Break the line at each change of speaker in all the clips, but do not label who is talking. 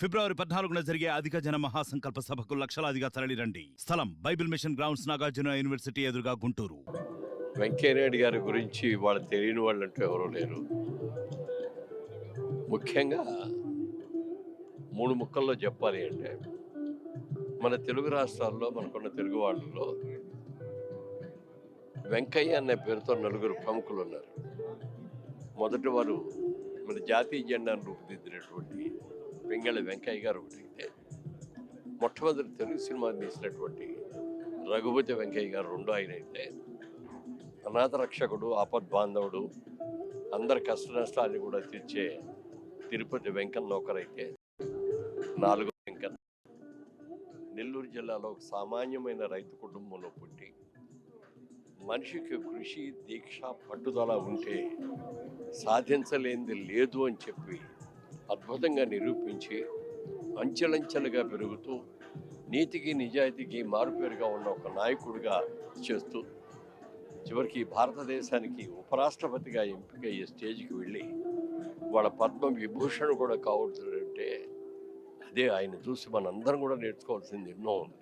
ఫిబ్రవరి పద్నాలుగున జరిగే అధిక జన మహాసంకల్ప సభకు లక్షలాదిగా తరలిరండి. స్థలం Bible mission grounds Nagarjuna university ఎదురుగా గుంటూరు.
వెంకయ్యనాయుడు గారి గురించి వాళ్ళు తెలియని వాళ్ళు అంటూ ఎవరూ లేరు. ముఖ్యంగా మూడు ముక్కల్లో చెప్పాలి అంటే మన తెలుగు రాష్ట్రాల్లో మనకున్న తెలుగు వాళ్ళలో వెంకయ్య అనే పేరుతో నలుగురు ప్రముఖులు ఉన్నారు. మొదటి వారు మన జాతీయ జెండాను రూపుదిద్దినటువంటి పింగళి వెంకయ్య గారు ఒకటైతే మొట్టమొదటి తెలుగు సినిమా తీసినటువంటి రఘుపతి వెంకయ్య గారు రెండో ఆయన అయితే. అనాథ రక్షకుడు ఆపద్బాంధవుడు అందరి కష్ట నష్టాన్ని కూడా తీర్చే తిరుపతి వెంకన్న ఒకరైతే. నాలుగో వెంకన్న. నెల్లూరు జిల్లాలో ఒక సామాన్యమైన రైతు కుటుంబంలో పుట్టి మనిషికి కృషి దీక్ష పట్టుదల ఉంటే సాధించలేనిది లేదు అని చెప్పి అద్భుతంగా నిరూపించి అంచెలంచెలుగా పెరుగుతూ నీతికి నిజాయితీకి మారుపేరుగా ఉన్న ఒక నాయకుడిగా చేస్తూ చివరికి భారతదేశానికి ఉపరాష్ట్రపతిగా ఎంపికయ్యే స్టేజ్కి వెళ్ళి వాళ్ళ పద్మ విభూషణ్ కూడా కావచ్చుంటే అదే ఆయన చూసి మనందరం కూడా నేర్చుకోవాల్సింది ఎన్నో ఉంది.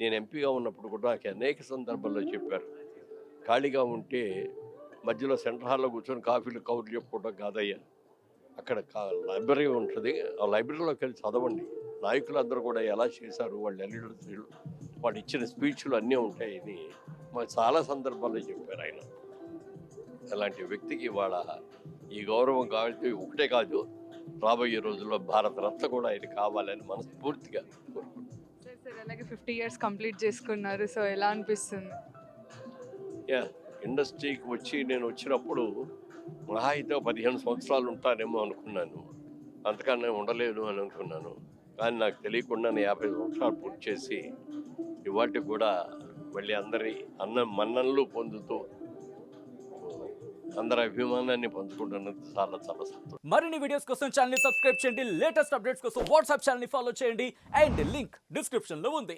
నేను ఎంపీగా ఉన్నప్పుడు కూడా నాకు అనేక సందర్భాల్లో చెప్పారు. ఖాళీగా ఉంటే మధ్యలో సెంటర్ హాల్లో కూర్చొని కాఫీలు కౌర్లు చెప్పుకోవడం కాదయ్యా. అక్కడ లైబ్రరీ ఉంటుంది. ఆ లైబ్రరీలోకి వెళ్ళి చదవండి. నాయకులందరూ కూడా ఎలా చేశారు వాళ్ళ ఎల్లుడు వాళ్ళు ఇచ్చిన స్పీచ్లు అన్నీ ఉంటాయని మాకు చాలా సందర్భాల్లో చెప్పారు ఆయన. అలాంటి వ్యక్తికి ఇవాళ ఈ గౌరవం కాబట్టి ఒకటే కాదు రాబోయే రోజుల్లో భారత రత్న కూడా ఆయన కావాలని మనస్ఫూర్తిగా కోరుకుంటున్నాను.
సరే సార్ అలాగే ఫిఫ్టీ ఇయర్స్ కంప్లీట్ చేసుకున్నారు. సో ఎలా అనిపిస్తుంది?
యా ఇండస్ట్రీకి వచ్చి నేను వచ్చినప్పుడు మహా అయితే పదిహేను సంవత్సరాలు ఉంటారేమో అనుకున్నాను. అంతకన్నా ఉండలేదు అని అనుకున్నాను. కానీ నాకు తెలియకుండా యాభై సంవత్సరాలు పూర్తి చేసి ఇవాటి కూడా మళ్ళీ అందరి అన్న మన్ననలు పొందుతూ అందరి అభిమానాన్ని పొందుకుంటున్నది చాలా చాలా సంతోషం.
మరిన్ని వీడియోస్ కోసం ఛానల్ సబ్స్క్రైబ్ చేయండి. లేటెస్ట్ అప్డేట్స్ కోసం వాట్సాప్ ఛానల్ ఫాలో చేయండి. అండ్ లింక్ డిస్క్రిప్షన్లో ఉంది.